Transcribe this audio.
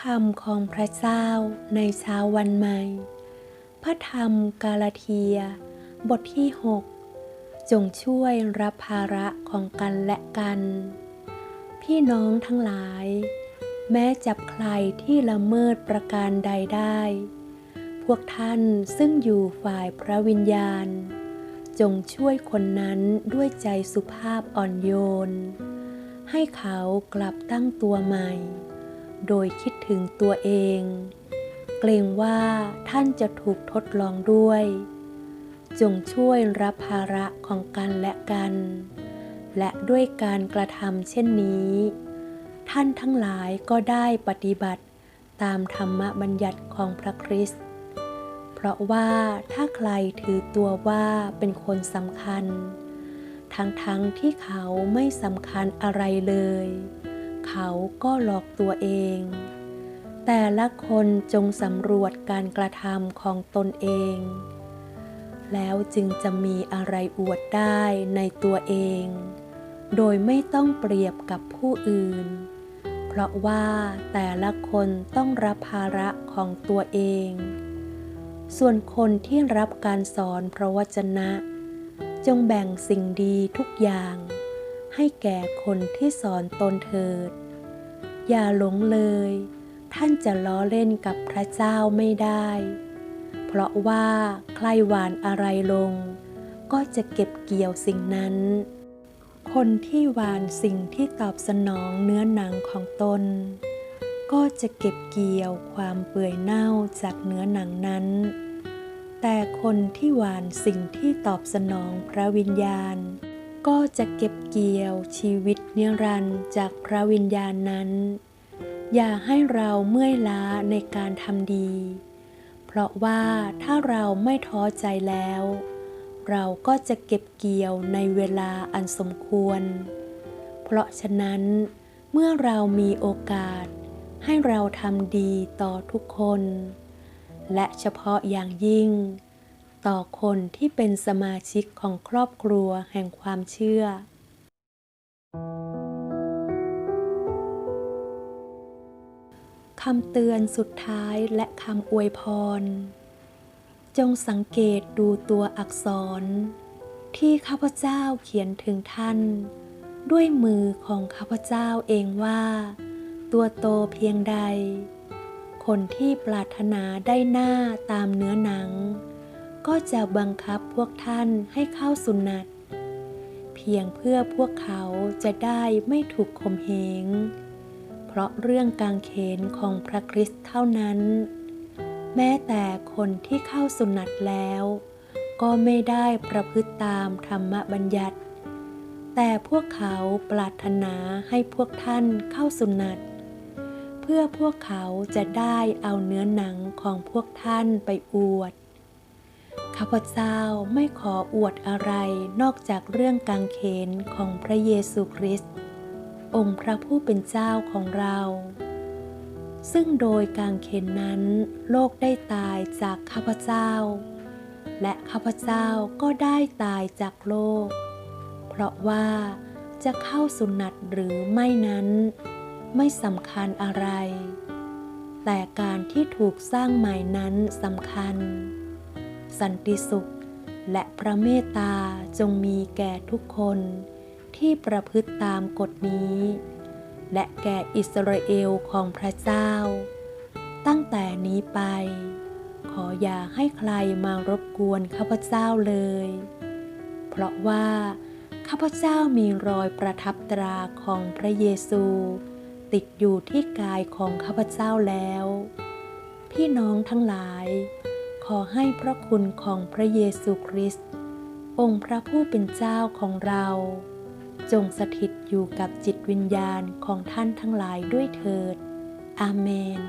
คำของพระเจ้าในเช้าวันใหม่ พระธรรมกาลาเทีย บทที่ 6 จงช่วยรับภาระของกันและกัน พี่น้องทั้งหลาย แม้จับใครที่ละเมิดประการใดได้ พวกท่านซึ่งอยู่ฝ่ายพระวิญญาณ จงช่วยคนนั้นด้วยใจสุภาพอ่อนโยน ให้เขากลับตั้งตัวใหม่ โดยคิดถึงตัวเอง เกรงว่าท่านจะถูกทดลองด้วย จงช่วยรับภาระของกันและกัน และด้วยการกระทำเช่นนี้ ท่านทั้งหลายก็ได้ปฏิบัติตามธรรมบัญญัติของพระคริสต์ เพราะว่าถ้าใครถือตัวว่าเป็นคนสำคัญ ทั้งๆทที่เขาไม่สำคัญอะไรเลย เขาก็หลอกตัวเอง แต่ละคนจงสำรวจการกระทำของตนเอง แล้วจึงจะมีอะไรอวดได้ในตัวเอง โดยไม่ต้องเปรียบกับผู้อื่น เพราะว่าแต่ละคนต้องรับภาระของตัวเอง ส่วนคนที่รับการสอนพระวจนะ จงแบ่งสิ่งดีทุกอย่างให้แก่คนที่สอนตนเถิด อย่าหลงเลย ท่านจะล้อเล่นกับพระเจ้าไม่ได้ เพราะว่าใครหวานอะไรลง ก็จะเก็บเกี่ยวสิ่งนั้น คนที่หวานสิ่งที่ตอบสนองเนื้อหนังของตน ก็จะเก็บเกี่ยวความเปื่อยเน่าจากเนื้อหนังนั้น แต่คนที่หวานสิ่งที่ตอบสนองพระวิญญาณ ก็จะเก็บเกี่ยวชีวิตนิรันดร์จากพระวิญญาณนั้น อย่าให้เราเมื่อยล้าในการทำดี เพราะว่าถ้าเราไม่ท้อใจแล้ว เราก็จะเก็บเกี่ยวในเวลาอันสมควร เพราะฉะนั้น เมื่อเรามีโอกาส ให้เราทำดีต่อทุกคน และเฉพาะอย่างยิ่ง ต่อคนที่เป็นสมาชิกของครอบครัวแห่งความเชื่อ คำเตือนสุดท้ายและคำอวยพร จงสังเกตดูตัวอักษร ที่ข้าพเจ้าเขียนถึงท่าน ด้วยมือของข้าพเจ้าเองว่า ตัวโตเพียงใดคนที่ปรารถนาได้หน้าตามเนื้อหนัง ก็จะบังคับพวกท่านให้เข้าสุนัตเพียงเพื่อพวกเขาจะได้ไม่ถูกข่มเหง เพราะเรื่องกางเขนของพระคริสต์เท่านั้น แม้แต่คนที่เข้าสุนัตแล้ว ก็ไม่ได้ประพฤติตามธรรมบัญญัติ แต่พวกเขาปรารถนาให้พวกท่านเข้าสุนัตเพื่อพวกเขาจะได้เอาเนื้อหนังของพวกท่านไปอวด ข้าพเจ้าไม่ขออวดอะไรนอกจากเรื่องกางเขนของพระเยซูคริสต์องค์พระผู้เป็นเจ้าของเรา ซึ่งโดยกางเขนนั้น โลกได้ตายจากข้าพเจ้า และข้าพเจ้าก็ได้ตายจากโลก เพราะว่าจะเข้าสุนัตหรือไม่นั้น ไม่สำคัญอะไร แต่การที่ถูกสร้างใหม่นั้นสำคัญ สันติสุข และพระเมตตาจงมีแก่ทุกคนที่ประพฤติตามกฎนี้ และแก่อิสราเอลของพระเจ้า ตั้งแต่นี้ไป ขออย่าให้ใครมารบกวนข้าพเจ้าเลย เพราะว่าข้าพเจ้ามีรอยประทับตราของพระเยซู ติดอยู่ที่กายของข้าพเจ้าแล้ว พี่น้องทั้งหลาย ขอให้พระคุณของพระเยซูคริสต์องค์พระผู้เป็นเจ้าของเรา จงสถิตอยู่กับจิตวิญญาณของท่านทั้งหลายด้วยเถิด อาเมน